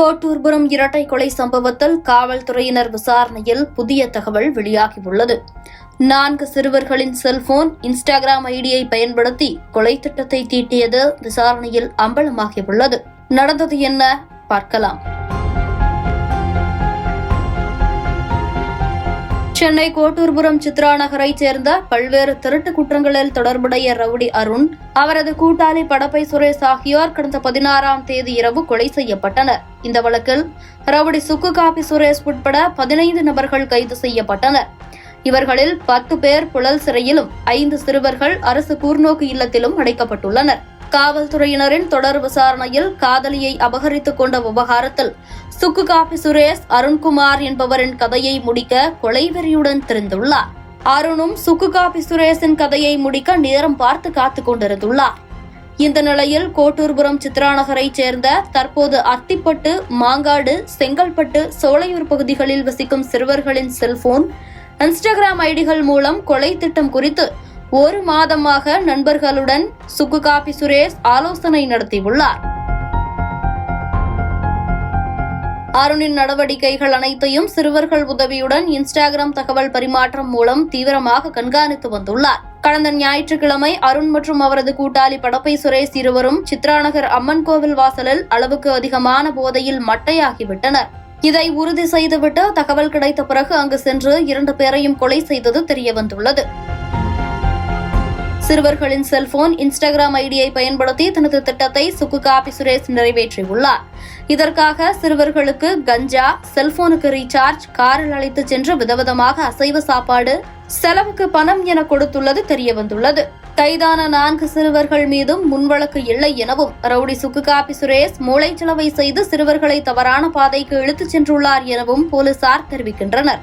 கோட்டூர்புரம் இரட்டை கொலை சம்பவத்தில் காவல்துறையினர் விசாரணையில் புதிய தகவல் வெளியாகியுள்ளது. நான்கு சிறுவர்களின் செல்போன் இன்ஸ்டாகிராம் ஐடியை பயன்படுத்தி கொலை திட்டத்தை தீட்டியது விசாரணையில் அம்பலமாகியுள்ளது. நடந்தது என்ன? பார்க்கலாம். சென்னை கோட்டூர்புரம் சித்ரா நகரைச் சேர்ந்த பல்வேறு திருட்டு குற்றங்களில் தொடர்புடைய ரவுடி அருண் அவரது கூட்டாளி படப்பை சுரேஷ் ஆகியோர் கடந்த பதினாறாம் தேதி இரவு கொலை செய்யப்பட்டனர். இந்த வழக்கில் ரவுடி சுக்கு காபி சுரேஷ் உட்பட பதினைந்து நபர்கள் கைது செய்யப்பட்டனர். இவர்களில் பத்து பேர் புழல் சிறையிலும் ஐந்து சிறுவர்கள் அரசு கூர்நோக்கு இல்லத்திலும் அடைக்கப்பட்டுள்ளனர். காவல்துறையினரின் தொடர் விசாரணையில் காதலியை அபகரித்துக் கொண்ட விவகாரத்தில் சுக்கு காபி சுரேஷ் அருண்குமார் என்பவரின் கதையை முடிக்க கொலைவெறியுடன் திறந்துள்ளார் அருணும் சுக்கு காபி சுரேஷின் கதையை முடிக்க நேரம் பார்த்து காத்துக் கொண்டிருந்துள்ளார். இந்த நிலையில் கோட்டூர்புரம் சித்ராநகரைச் சேர்ந்த தற்போது அத்திப்பட்டு மாங்காடு செங்கல்பட்டு சோலையூர் பகுதிகளில் வசிக்கும் சிறுவர்களின் செல்போன் இன்ஸ்டாகிராம் ஐடிகள் மூலம் கொலை திட்டம் குறித்து ஒரு மாதமாக நண்பர்களுடன் சுக்கு காபி சுரேஷ் ஆலோசனை நடத்தியுள்ளார். அருணின் நடவடிக்கைகள் அனைத்தையும் சிறுவர்கள் உதவியுடன் இன்ஸ்டாகிராம் தகவல் பரிமாற்றம் மூலம் தீவிரமாக கண்காணித்து வந்துள்ளார். கடந்த ஞாயிற்றுக்கிழமை அருண் மற்றும் அவரது கூட்டாளி படப்பை சுரேஷ் இருவரும் சித்ராநகர் அம்மன் கோவில் வாசலில் அளவுக்கு அதிகமான போதையில் மட்டையாகிவிட்டனர். இதை உறுதி செய்துவிட்டு தகவல் கிடைத்த பிறகு அங்கு சென்று இரண்டு பேரையும் கொலை செய்தது தெரியவந்துள்ளது. சிறுவர்களின் செல்போன் இன்ஸ்டாகிராம் ஐடியை பயன்படுத்தி தனது திட்டத்தை சுக்கு காபி சுரேஷ் நிறைவேற்றியுள்ளார். இதற்காக சிறுவர்களுக்கு கஞ்சா செல்போனுக்கு ரீசார்ஜ் காரில் அழைத்துச் சென்று விதவிதமாக அசைவ சாப்பாடு செலவுக்கு பணம் என கொடுத்துள்ளது தெரியவந்துள்ளது. கைதான நான்கு சிறுவர்கள் மீதும் முன்வழக்கு இல்லை எனவும் ரவுடி சுக்கு காபி சுரேஷ் மூளைச்சலவை செய்து சிறுவர்களை தவறான பாதைக்கு இழுத்துச் சென்றுள்ளார் எனவும் போலீசார் தெரிவிக்கின்றனர்.